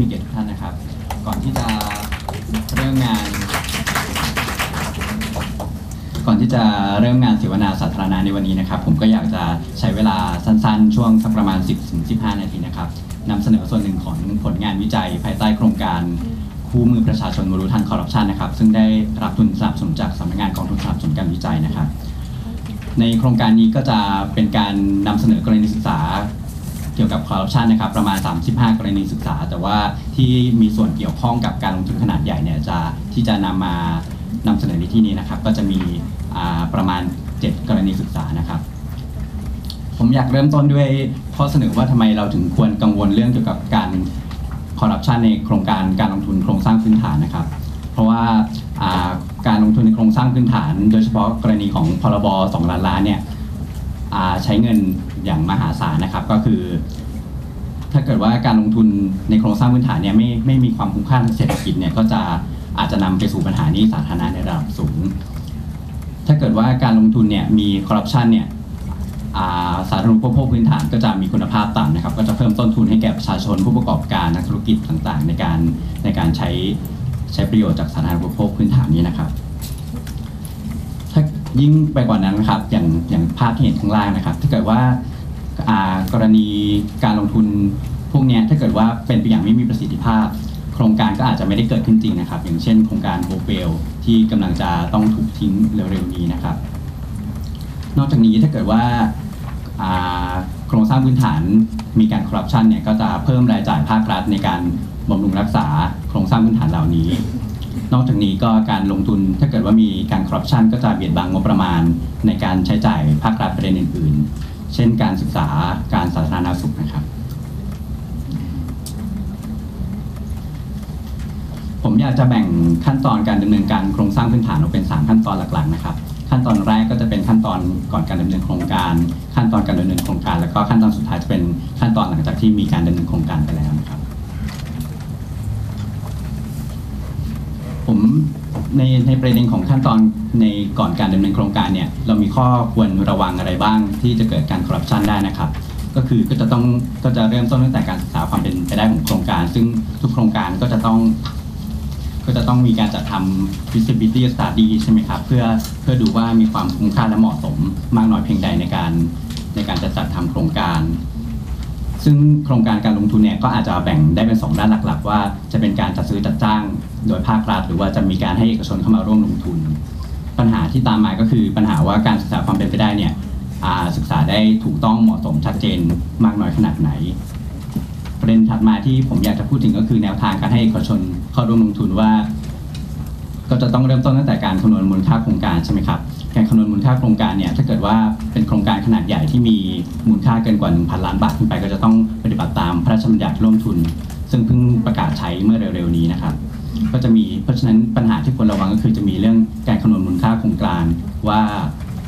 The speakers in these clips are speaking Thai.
มีเกียรติทุกท่านนะครับ ก่อนที่จะเริ่มงาน ก่อนที่จะเริ่มงานเสวนาสาธารณะในวันนี้นะครับ ผมก็อยากจะใช้เวลาสั้นๆ ช่วงสักประมาณ 10-15 นาทีนะครับนำเสนอส่วนหนึ่งของผลงานวิจัยภายใต้โครงการคู่มือประชาชนมารู้ทันคอร์รัปชันนะครับ ซึ่งได้รับทุนสนับสนุนจากสำนักงานกองทุนสนับสนุนการวิจัยนะครับ ในโครงการนี้ก็จะเป็นการนำเสนอกรณีศึกษา เกี่ยวกับคอร์รัปชันนะครับประมาณ 35 กรณีศึกษา แต่ว่าที่มีส่วนเกี่ยวข้องกับการลงทุนขนาดใหญ่เนี่ยจะที่จะนำมานำเสนอในที่นี้นะครับ ก็จะมีประมาณ 7 กรณีศึกษานะครับผมอยากเริ่มต้นด้วยข้อเสนอว่าทำไมเราถึงควรกังวลเรื่องเกี่ยวกับการคอร์รัปชันในโครงการการลงทุนโครงสร้างพื้นฐานนะครับ เพราะว่าการลงทุนในโครงสร้างพื้นฐาน โดยเฉพาะกรณีของพรบ2ล้านล้านเนี่ย ใช้เงินอย่างมหาศาลนะครับก็คือ ถ้าเกิดว่าการลงทุนในโครงสร้างพื้นฐานเนี่ยไม่ไม่มีความคุ้มค่าทางเศรษฐกิจเนี่ยก็จะอาจจะนำไปสู่ปัญหานี้สาธารณะในระดับสูง ถ้าเกิดว่าการลงทุนเนี่ยมีคอร์รัปชันเนี่ยาสาธารณูปโภคพื้นฐานก็จะมีคุณภาพต่ำนะครับ ก็จะเพิ่มต้นทุนให้แก่ประชาชนผู้ประกอบการนักธุรกิจต่างๆ ในการในการใช้ใช้ประโยชน์จากสาธารณูปโภคพื้นฐานนี้นะครับ ยิ่งไปกว่านั้นนะครับอย่างอย่างภาพที่เห็นข้างล่างนะครับ ถ้าเกิดว่ากรณีการลงทุนพวกนี้ถ้าเกิดว่าเป็นไปอย่างไม่มีประสิทธิภาพ โครงการก็อาจจะไม่ได้เกิดขึ้นจริงนะครับ อย่างเช่นโครงการโฮเปลที่กำลังจะต้องถูกทิ้งเร็วๆนี้นะครับ นอกจากนี้ถ้าเกิดว่าโครงสร้างพื้นฐานมีการคอร์รัปชันเนี่ยก็จะเพิ่มรายจ่ายภาครัฐในการบำรุงรักษาโครงสร้างพื้นฐานเหล่านี้ นอกจากนี้ก็การลงทุนถ้าเกิดว่ามีการคอร์รัปชันก็จะเบียดบังงบประมาณในการใช้จ่ายภาครัฐประเด็นอื่น ๆ เช่นการศึกษาการสาธารณสุขนะครับ ผมอยากจะแบ่งขั้นตอนการดำเนินการโครงสร้างพื้นฐานออกเป็น 3 ขั้นตอนหลักๆนะครับ ขั้นตอนแรกก็จะเป็นขั้นตอนก่อนการดำเนินโครงการ ขั้นตอนการดำเนินโครงการ แล้วก็ขั้นตอนสุดท้ายจะเป็นขั้นตอนหลังจากที่มีการดำเนินโครงการไปแล้วนะครับ ผม ในในประเด็นของขั้นตอนในก่อนการดำเนินโครงการเนี่ยเรามีข้อควรระวังอะไรบ้างที่จะเกิดการคอร์รัปชันได้นะครับ ก็คือก็จะต้องก็จะเริ่มต้นตั้งแต่การศึกษาความเป็นไปได้ของโครงการ ซึ่งทุกโครงการก็จะต้อง ก็จะต้องมีการจัดทำ feasibility study ใช่ไหมครับเพื่อเพื่อดูว่ามีความคุ้มค่าและเหมาะสม มากน้อยเพียงใดในการในการจะจัดทำโครงการ ซึ่งโครงการการลงทุนเนี่ยก็อาจจะแบ่งได้เป็นสองด้านหลักๆ ว่าจะเป็นการจัดซื้อจัดจ้างโดยภาครัฐ หรือว่าจะมีการให้เอกชนเข้ามาร่วมลงทุน ปัญหาที่ตามมาก็คือปัญหาว่าการศึกษาความเป็นไปได้เนี่ยศึกษาได้ถูกต้องเหมาะสมชัดเจนมากน้อยขนาดไหน ประเด็นถัดมาที่ผมอยากจะพูดถึงก็คือแนวทางการให้เอกชนเข้าร่วมลงทุนว่า ก็จะต้องเริ่มต้นตั้งแต่การคำนวณมูลค่าโครงการใช่ไหมครับ การคำนวณมูลค่าโครงการเนี่ยถ้าเกิดว่าเป็นโครงการขนาดใหญ่ที่มีมูลค่าเกินกว่า 1,000 ล้านบาทขึ้นไป ก็จะต้องปฏิบัติตามพระราชบัญญัติร่วมทุน ซึ่งเพิ่งประกาศใช้เมื่อเร็วๆนี้นะครับก็จะมีเพราะฉะนั้นปัญหาที่ควรระวังก็คือจะมีเรื่องการคำนวณมูลค่าโครงการว่า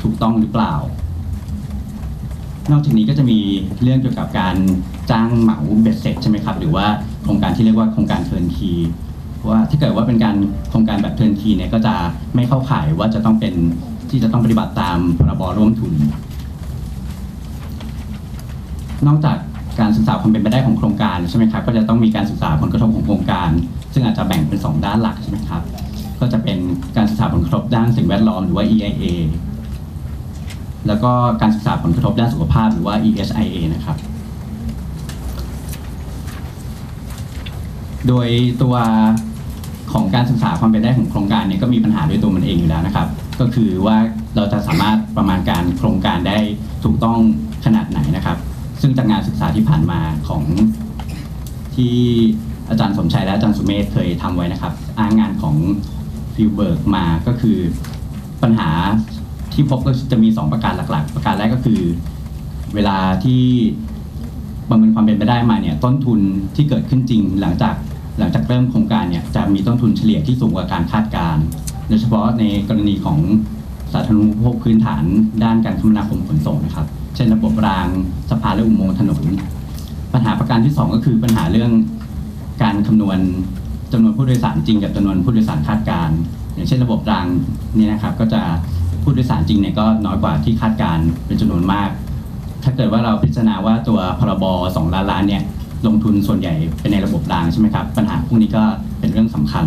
ถูกต้องหรือเปล่า นอกจากนี้ก็จะมีเรื่องเกี่ยวกับการจ้างเหมาเบ็ดเสร็จใช่ไหมครับ หรือว่าโครงการที่เรียกว่าโครงการเทิร์นคีว่าถ้าเกิดว่าเป็นการโครงการแบบเทิร์นคีเนี่ยก็จะไม่เข้าข่ายว่าจะต้องเป็น ที่จะต้องปฏิบัติตามพรบร่วมทุน นอกจากการศึกษาความเป็นไปได้ของโครงการใช่ไหมครับก็จะต้องมีการศึกษาผลกระทบของโครงการ ซึ่งอาจจะแบ่งเป็นสองด้านหลักใช่ไหมครับก็จะเป็นการศึกษาผลกระทบด้านสิ่งแวดล้อมหรือว่า EIA แล้วก็การศึกษาผลกระทบด้านสุขภาพหรือว่า EHIA นะครับ โดยตัวของการศึกษาความเป็นไปได้ของโครงการเนี่ยก็มีปัญหาด้วยตัวมันเองอยู่แล้วนะครับ ก็คือว่าเราจะสามารถประมาณการโครงการได้ถูกต้องขนาดไหนนะครับ ซึ่งจากงานศึกษาที่ผ่านมาของที่อาจารย์สมชัยและอาจารย์สุเมธเคยทำไว้นะครับ อ้างงานของฟิลเบิร์กมาก็คือปัญหาที่พบก็จะมี 2 ประการหลัก ๆ ประการแรกก็คือ เวลาที่ประเมินความเป็นไปได้มาเนี่ยต้นทุนที่เกิดขึ้นจริงหลังจากหลังจากเริ่มโครงการเนี่ยจะมีต้นทุนเฉลี่ยที่สูงกว่าการคาดการณ์ โดยเฉพาะในกรณีของสาธารณูปโภคพื้นฐานด้านการคมนาคมขนส่งนะครับ เช่นระบบรางสะพานและอุโมงค์ถนน ปัญหาประการที่ 2 ก็คือปัญหาเรื่องการคำนวณจำนวนผู้โดยสารจริงกับจำนวนผู้โดยสารคาดการ อย่างเช่นระบบรางนี่นะครับก็จะผู้โดยสารจริงเนี่ยก็น้อยกว่าที่คาดการเป็นจำนวนมาก ถ้าเกิดว่าเราพิจารณาว่าตัวพรบ2ล้านล้านเนี่ยลงทุนส่วนใหญ่เป็นในระบบรางใช่ไหมครับปัญหาพวกนี้ก็เป็นเรื่องสำคัญ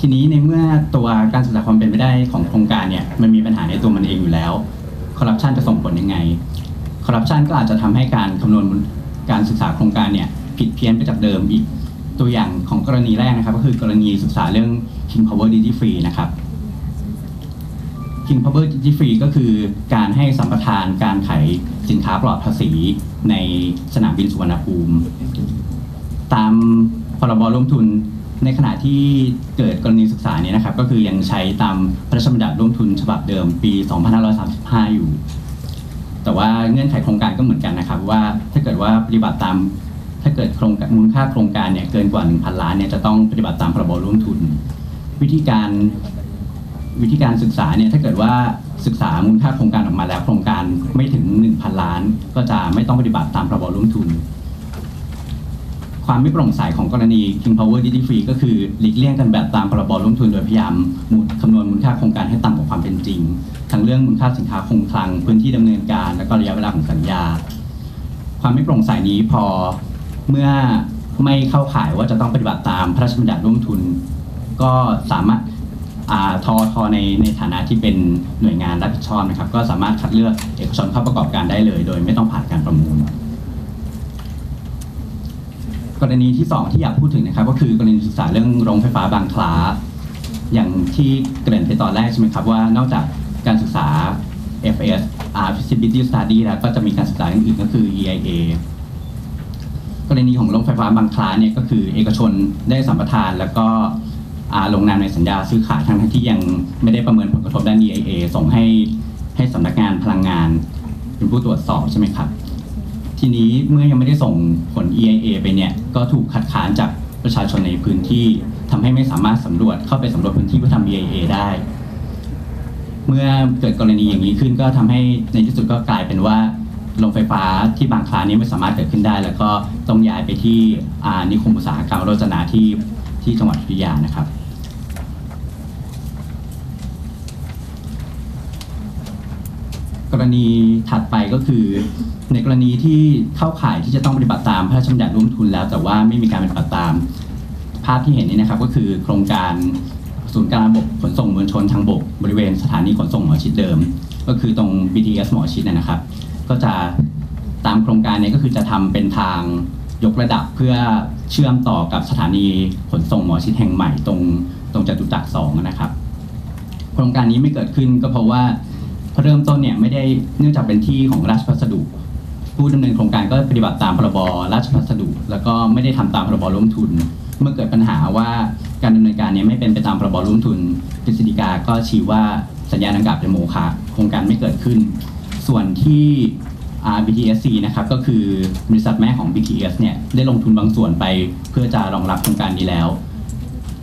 ทีนี้ในเมื่อตัวการศึกษาความเป็นไปได้ของโครงการเนี่ยมันมีปัญหาในตัวมันเองอยู่แล้วคอร์รัปชันจะส่งผลยังไงคอร์รัปชันก็อาจจะทำให้การคำนวณการศึกษาโครงการเนี่ยผิดเพี้ยนไปจากเดิมอีกตัวอย่างของกรณีแรกนะครับ ก็คือกรณีศึกษาเรื่อง King Power Duty Free นะครับ King Power Duty Free ก็คือการให้สัมปทานการขายสินค้าปลอดภาษีในสนามบินสุวรรณภูมิ ตามพรบร่วมทุน ในขณะที่เกิดกรณีศึกษานี้นะครับ ก็คือยังใช้ตามพระราชบัญญัติร่วมทุนฉบับเดิมปี 2535 อยู่ แต่ว่าเงื่อนไขโครงการก็เหมือนกันนะครับ ว่าถ้าเกิดว่าปฏิบัติตามถ้าเกิดโครงมูลค่าโครงการเนี่ยเกินกว่า 1,000 ล้านเนี่ยจะต้องปฏิบัติตามพรบร่วมทุน วิธีการวิธีการศึกษาเนี่ยถ้าเกิดว่าศึกษามูลค่าโครงการออกมาแล้ว โครงการไม่ถึง 1,000 ล้าน ก็จะไม่ต้องปฏิบัติตามพรบร่วมทุน ความไม่โปร่งใสของกรณี King Power Duty Free ก็คือหลีกเลี่ยงกันแบบตามพรบร่วมทุนโดยพยายามมูลคำนวณมูลค่าโครงการให้ต่ำกว่าความเป็นจริง ทั้งเรื่องมูลค่าสินค้าคงคลัง พื้นที่ดำเนินการและก็ระยะเวลาของสัญญา ความไม่โปร่งใสนี้พอเมื่อไม่เข้าข่ายว่าจะต้องปฏิบัติตามพระราชบัญญัติร่วมทุน ก็สามารถทอทอในในฐานะที่เป็นหน่วยงานรับผิดชอบนะครับ ก็สามารถคัดเลือกเอกชนเข้าประกอบการได้เลย โดยไม่ต้องผ่านการประมูล กรณีที่สองที่อยากพูดถึงนะครับ ก็คือกรณีศึกษาเรื่องโรงไฟฟ้าบางคล้าอย่างที่เกริ่นไปตอนแรกใช่ไหมครับว่านอกจากการศึกษา FS R Feasibility Study แล้วก็จะมีการศึกษาอื่นก็คือ EIA กรณีของโรงไฟฟ้าบางคล้าเนี่ยก็คือเอกชนได้สัมปทานแล้วก็ลงนามในสัญญาซื้อขายทั้งที่ยังไม่ได้ประเมินผลกระทบด้าน EIA ส่งให้ให้สำนักงานพลังงาน เป็นผู้ตรวจสอบใช่ไหมครับ ทีนี้เมื่อยังไม่ได้ส่งผล EIA ไปเนี่ยก็ถูกคัดค้านจากประชาชนในพื้นที่ทำให้ไม่สามารถสำรวจเข้าไปสำรวจพื้นที่เพื่อทำ EIA ได้ เมื่อเกิดกรณีอย่างนี้ขึ้นก็ทำให้ในที่สุดก็กลายเป็นว่าโรงไฟฟ้าที่บางคลานี้ไม่สามารถเกิดขึ้นได้ แล้วก็ต้องย้ายไปที่นิคมอุตสาหกรรมโรจนาที่ที่จังหวัดอยุธยานะครับ กรณีถัดไปก็คือ ในกรณีที่เข้าข่ายที่จะต้องปฏิบัติตามพระราชบัญญัติร่วมทุนแล้ว แต่ว่าไม่มีการปฏิบัติตาม ภาพที่เห็นนี้นะครับก็คือโครงการศูนย์กลางระบบขนส่งมวลชนทางบกบริเวณสถานีขนส่งหมอชิดเดิม ก็คือตรง BTS หมอชิดนะนะครับ ก็จะตามโครงการนี้ก็คือจะทำเป็นทางยกระดับเพื่อเชื่อมต่อกับสถานีขนส่งหมอชิดแห่งใหม่ตรงตรงจตุจักรสองนะครับ โครงการนี้ไม่เกิดขึ้นก็เพราะว่า เริ่มต้นเนี่ยไม่ได้เนื่องจากเป็นที่ของราชพัสดุ ผู้ดำเนินโครงการก็ปฏิบัติตามพรบราชพัสดุ แล้วก็ไม่ได้ทำตามพรบร่วมทุน เมื่อเกิดปัญหาว่าการดำเนินการเนี้ไม่เป็นไปตามพรบร่วมทุนกฤษฎีกาก็ชี้ว่าสัญญาดังกล่าวเป็นโมฆะโครงการไม่เกิดขึ้น ส่วนที่ BTSC นะครับก็คือบริษัทแม่ของ BTS เนี่ยได้ลงทุนบางส่วนไปเพื่อจะรองรับโครงการนี้แล้ว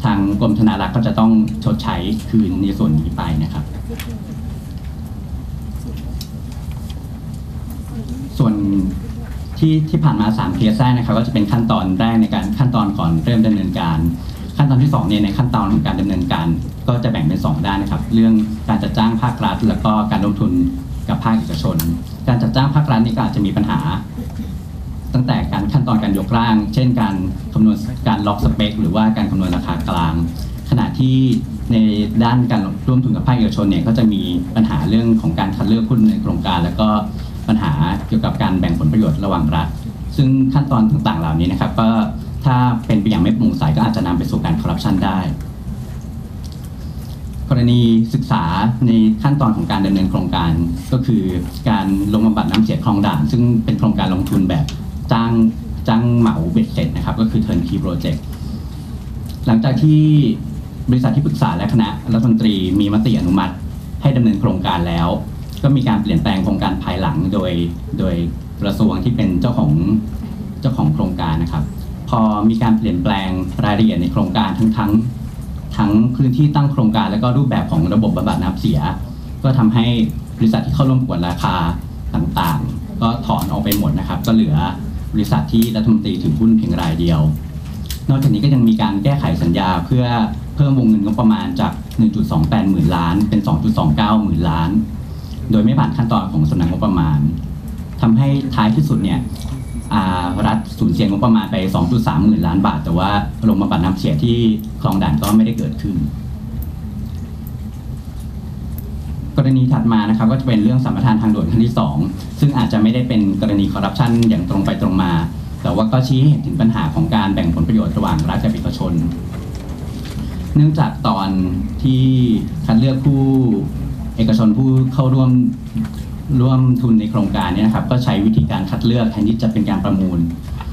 ทางกรมธนารักษ์ก็จะต้องชดใช้คืนในส่วนนี้ไปนะครับ ส่วนที่ที่ผ่านมา3เคสแรกนะครับก็จะเป็นขั้นตอนแรกในการขั้นตอนก่อนเริ่มดำเนินการ ขั้นตอนที่2เนี่ยในขั้นตอนของการดำเนินการ ก็จะแบ่งเป็น 2 ด้านนะครับ เรื่องการจัดจ้างภาครัฐ แล้วก็การลงทุนกับภาคเอกชน การจัดจ้างภาครัฐนี่ก็อาจจะมีปัญหา ตั้งแต่การขั้นตอนการยกร่าง เช่น การคำนวณการล็อกสเปค หรือว่าการคำนวณราคากลาง ขณะที่ในด้านการร่วมทุนกับภาคเอกชนเนี่ยก็จะมีปัญหาเรื่องของการคัดเลือกผู้ดำเนินโครงการ แล้วก็ ปัญหาเกี่ยวกับการแบ่งผลประโยชน์ระหว่างรัฐ ซึ่งขั้นตอนต่างๆเหล่านี้นะครับ ก็ถ้าเป็นไปอย่างไม่โปร่งใสก็อาจจะนำไปสู่การคอร์รัปชันได้ กรณีศึกษาในขั้นตอนของการดำเนินโครงการก็คือการลงบำบัดน้ำเสียคลองด่าน ซึ่งเป็นโครงการลงทุนแบบจ้างจ้างเหมาเบ็ดเสร็จนะครับ ก็คือ turnkey project หลังจากที่บริษัทที่ปรึกษาและคณะรัฐมนตรีมีมติอนุมัติให้ดำเนินโครงการแล้ว ก็มีการเปลี่ยนแปลงโครงการภายหลังโดยโดยกระทรวงที่เป็นเจ้าของเจ้าของโครงการนะครับ พอมีการเปลี่ยนแปลงรายละเอียดในโครงการทั้งทั้งทั้งพื้นที่ตั้งโครงการแล้วก็รูปแบบของระบบบำบัดน้ำเสีย ก็ทำให้บริษัทที่เข้าร่วมประกวดราคาต่างๆ ก็ถอนออกไปหมดนะครับ ก็เหลือบริษัทที่รัฐมนตรีถือหุ้นเพียงรายเดียว นอกจากนี้ก็ยังมีการแก้ไขสัญญาเพื่อเพิ่มวงเงินงบประมาณจาก 1.28 หมื่นล้าน เป็น 2.29 หมื่นล้าน โดยไม่ผ่านขั้นตอนของสำนักงบประมาณทำให้ท้ายที่สุดเนี่ยรัฐสูญเสียงบประมาณไป 2.3หมื่นล้านบาท แต่ว่าโรงบำบัดน้ำเสียที่คลองด่านก็ไม่ได้เกิดขึ้น กรณีถัดมานะครับก็จะเป็นเรื่องสัมปทานทางด่วนขั้นที่ 2 ซึ่งอาจจะไม่ได้เป็นกรณีคอร์รัปชันอย่างตรงไปตรงมา แต่ว่าก็ชี้ให้เห็นถึงปัญหาของการแบ่งผลประโยชน์ระหว่างรัฐกับเอกชน เนื่องจากตอนที่คัดเลือกผู้ เอกชนผู้เข้าร่วมร่วมทุนในโครงการนี้นะครับก็ใช้วิธีการคัดเลือกแทนที่จะเป็นการประมูล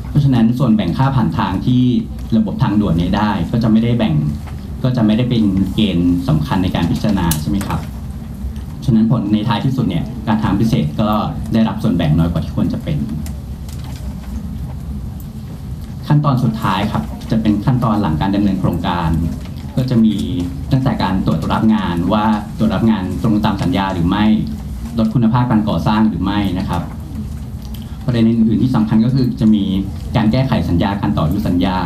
เพราะฉะนั้นส่วนแบ่งค่าผ่านทางที่ระบบทางด่วนเนี้ได้ ก็จะไม่ได้แบ่งก็จะไม่ได้เป็นเกณฑ์สำคัญในการพิจารณาใช่ไหมครับ ฉะนั้นผลในท้ายที่สุดเนี่ยการทางพิเศษก็ได้รับส่วนแบ่งน้อยกว่าที่ควรจะเป็น ขั้นตอนสุดท้ายครับจะเป็นขั้นตอนหลังการดำเนินโครงการ ก็จะมีตั้งแต่การตรวจรับงานว่าตรวจรับงานตรงตามสัญญาหรือไม่ลดคุณภาพการก่อสร้างหรือไม่นะครับประเด็นอื่นๆที่สำคัญก็คือจะมีการแก้ไขสัญญาการต่ออายุสัญญา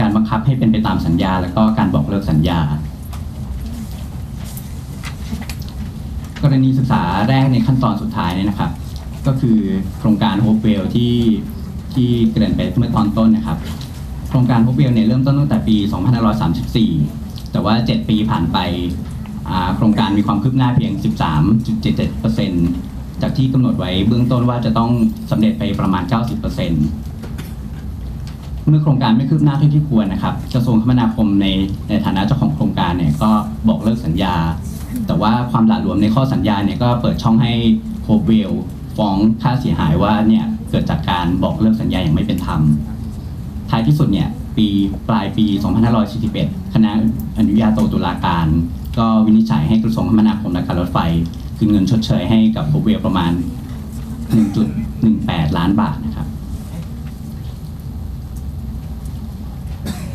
การบังคับให้เป็นไปตามสัญญา แล้วก็การบอกเลิกสัญญา กรณีศึกษาแรกในขั้นตอนสุดท้ายเนี่ยนะครับ ก็คือโครงการโฮปเวลที่ที่เกริ่นไปเมื่อตอนต้นนะครับ โครงการโฮปเวลเนี่ยเริ่มต้นตั้งแต่ปี 2534 แต่ว่า 7 ปีผ่านไปโครงการมีความคืบหน้าเพียง 13.77%จากที่กำหนดไว้เบื้องต้นว่าจะต้องสำเร็จไปประมาณ 90%เมื่อโครงการไม่คืบหน้าเท่าที่ควรนะครับกระทรวงคมนาคมในในฐานะเจ้าของโครงการเนี่ยก็บอกเลิกสัญญา แต่ว่าความหละหลวมในข้อสัญญาเนี่ยก็เปิดช่องให้โฮเวลฟ้องค่าเสียหายว่าเนี่ยเกิดจากการบอกเลิกสัญญาอย่างไม่เป็นธรรม ท้ายที่สุดเนี่ยปีปลายปี 2541 คณะอนุญาโตตุลาการ ก็วินิจฉัยให้กระทรวงคมนาคมและการรถไฟ คืนเงินชดเชยให้กับโฮเวลประมาณ 1.18 ล้านบาทนะครับ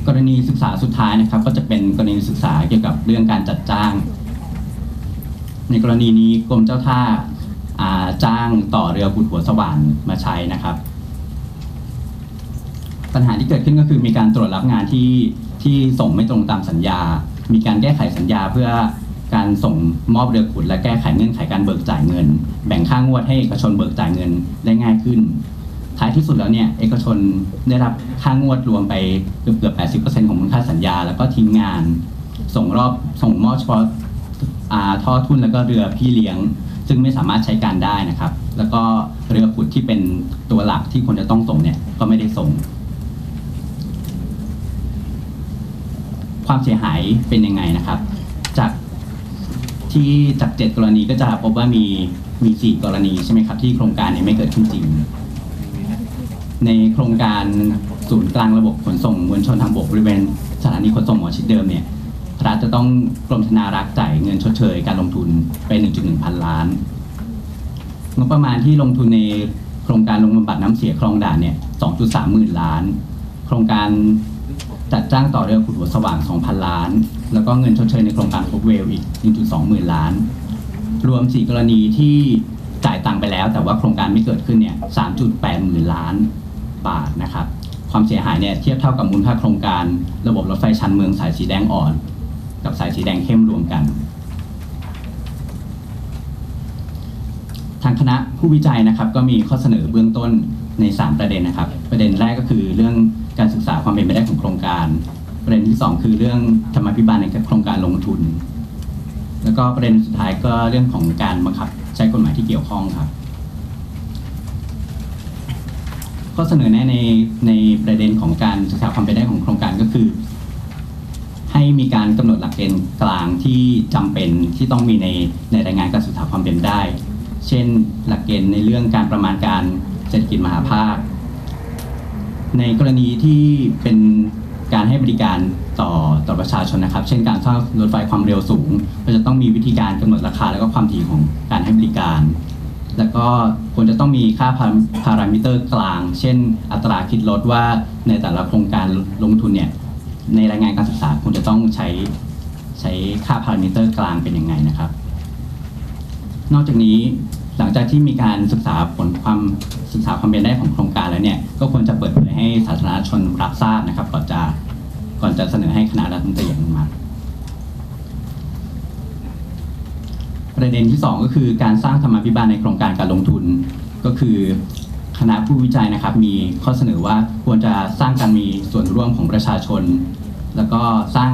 กรณีศึกษาสุดท้ายนะครับ ก็จะเป็นกรณีศึกษาเกี่ยวกับเรื่องการจัดจ้าง ในกรณีนี้กรมเจ้าท่าอ่าจ้างต่อเรือขุดหัวสว่านมาใช้นะครับ ปัญหาที่เกิดขึ้นก็คือมีการตรวจรับงานที่ที่ส่งไม่ตรงตามสัญญา มีการแก้ไขสัญญาเพื่อการส่งมอบเรือขุดและแก้ไขเงื่อนไขการเบิกจ่ายเงิน แบ่งค่างวดให้เอกชนเบิกจ่ายเงินได้ง่ายขึ้น ท้ายที่สุดแล้วเนี่ยเอกชนได้รับค่างวดรวมไปเกือบเกือบ80%ของมูลค่าสัญญา แล้วก็ทีมงาน ส่งรอบส่งมอบเฉพาะาท่อทุ่นแล้วก็เรือพี่เลี้ยง ซึ่งไม่สามารถใช้การได้นะครับ แล้วก็เรือขุดที่เป็นตัวหลักที่ควรจะต้องส่งเนี่ยก็ไม่ได้ส่ง ความเสียหายเป็นยังไงนะครับ จากที่จากเจ็ดกรณีก็จะพบว่ามีมีสี่กรณีใช่ไหมครับที่โครงการเนี่ยไม่เกิดขึ้นจริง ในโครงการศูนย์กลางระบบขนส่งมวลชนทางบกบริเวณสถานีขนส่งหมอชิดเดิมเนี่ยรัฐจะต้องกรมธนารักษ์จ่ายเงินชดเชยการลงทุนไป 1.1 พันล้านงบประมาณที่ลงทุนในโครงการลงบำบัดน้ำเสียคลองด่านเนี่ย 2.3 หมื่นล้าน โครงการ จัดจ้างต่อเรือขุดหัวสว่าง 2,000 ล้าน แล้วก็เงินชดเชยในโครงการโคเวลอีก 1.2 หมื่นล้าน รวม 4 กรณีที่จ่ายตังค์ไปแล้ว แต่ว่าโครงการไม่เกิดขึ้นเนี่ย 3.8 หมื่นล้านบาทนะครับ ความเสียหายเนี่ยเทียบเท่ากับมูลค่าโครงการ ระบบรถไฟชันเมืองสายสีแดงอ่อน กับสายสีแดงเข้มรวมกัน ทางคณะผู้วิจัยนะครับก็มีข้อเสนอเบื้องต้นใน 3 ประเด็นนะครับ ประเด็นแรกก็คือเรื่อง การศึกษาความเป็นไปได้ของโครงการ ประเด็นที่ 2 คือเรื่องธรรมาภิบาลในโครงการลงทุน แล้วก็ประเด็นสุดท้ายก็เรื่องของการบังคับใช้กฎหมายที่เกี่ยวข้องครับข้อเสนอแนะในในประเด็นของการศึกษาความเป็นไปได้ของโครงการก็คือ ให้มีการกำหนดหลักเกณฑ์กลางที่จำเป็นที่ต้องมีในในรายงานการศึกษาความเป็นไปได้ เช่น หลักเกณฑ์ในเรื่องการประมาณการเศรษฐกิจมหาภาค ในกรณีที่เป็นการให้บริการต่อต่อประชาชนนะครับ เช่นการสร้างรถไฟความเร็วสูง ก็จะต้องมีวิธีการกำหนดราคา แล้วก็ความถี่ของการให้บริการ แล้วก็ควรจะต้องมีค่าพาพารามิเตอร์กลาง เช่น อัตราคิดลดว่าในแต่ละโครงการลงทุนเนี่ยในรายงานการศึกษาควรจะต้องใช้ใช้ค่าพารามิเตอร์กลางเป็นยังไงนะครับ นอกจากนี้หลังจากที่มีการศึกษาผลความ ศึกษาความเป็นได้ของโครงการแล้วเนี่ยก็ควรจะเปิดเผยให้สาธารณชนรับทราบนะครับก่อนจะก่อนจะเสนอให้คณะรัฐมนตรีอนุมัติประเด็นที่ 2 ก็คือการสร้างธรรมาภิบาลในโครงการการลงทุน ก็คือคณะผู้วิจัยนะครับ มีข้อเสนอว่าควรจะสร้างการมีส่วนร่วมของประชาชน แล้วก็สร้าง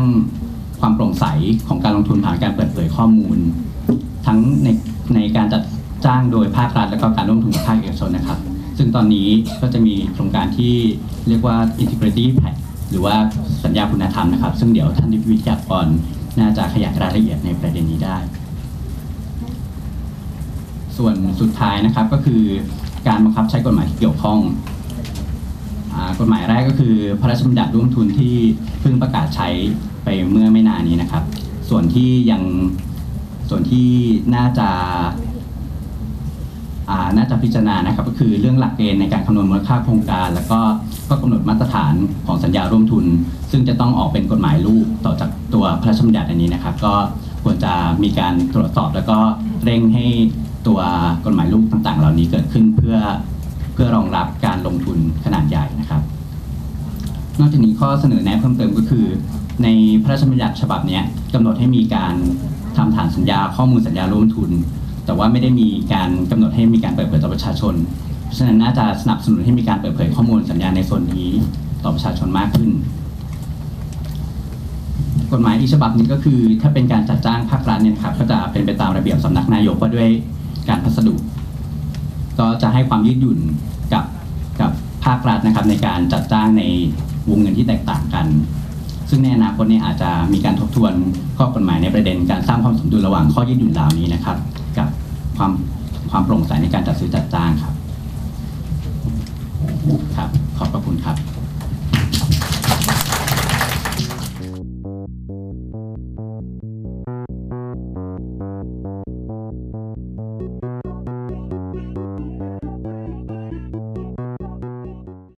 ความโปร่งใสของการลงทุนผ่านการเปิดเผยข้อมูล ทั้งในในการจัดจ้างโดยภาครัฐและก็การร่วมทุนกับภาคเอกชนนะครับ ซึ่งตอนนี้ก็จะมีโครงการที่เรียกว่า integrity pact หรือว่าสัญญาคุณธรรมนะครับ ซึ่งเดี๋ยวท่านวิทยากรน่าจะขยายรายละเอียดในประเด็นนี้ได้ ส่วนสุดท้ายนะครับก็คือการบังคับใช้กฎหมายที่เกี่ยวข้องอกฎหมายแรกก็คือพระราชบัญญัติร่วมทุนที่เพิ่งประกาศใช้ไปเมื่อไม่นานนี้นะครับ ส่วนที่ยังส่วนที่น่าจะ น่าจะพิจารณานะครับก็คือเรื่องหลักเกณฑ์ในการคำนวณมูลค่าโครงการ แล้วก็ก็กำหนดมาตรฐานของสัญญาร่วมทุน ซึ่งจะต้องออกเป็นกฎหมายลูกต่อจากตัวพระราชบัญญัติอันนี้นะครับ ก็ควรจะมีการตรวจสอบแล้วก็เร่งให้ตัวกฎหมายลูกต่างๆ เหล่านี้เกิดขึ้นเพื่อเพื่อรองรับการลงทุนขนาดใหญ่นะครับ นอกจากนี้ข้อเสนอแนะเพิ่มเติมก็คือ ในพระราชบัญญัติฉบับนี้กำหนดให้มีการทำฐานสัญญาข้อมูลสัญญาร่วมทุน แต่ว่าไม่ได้มีการกำหนดให้มีการเปิดเผยต่อประชาชน เพราะฉะนั้นน่าจะสนับสนุนให้มีการเปิดเผยข้อมูลสัญญาในส่วนนี้ต่อประชาชนมากขึ้น กฎหมายอีกฉบับนึงก็คือ ถ้าเป็นการจัดจ้างภาครัฐเนี่ยครับก็จะเป็นไปตามระเบียบสำนักนายกว่าด้วยการพัสดุ ก็จะให้ความยืดหยุ่นกับกับภาครัฐนะครับในการจัดจ้างในวงเงินที่แตกต่างกัน ซึ่งในอนาคตเนี่ยอาจจะมีการทบทวนข้อกฎหมายในประเด็นการสร้างความสมดุลระหว่างข้อยืดหยุ่นเหล่านี้นะครับ ความความโปร่งใสในการจัดซื้อจัดจ้างครับ ครับ ขอบพระคุณครับ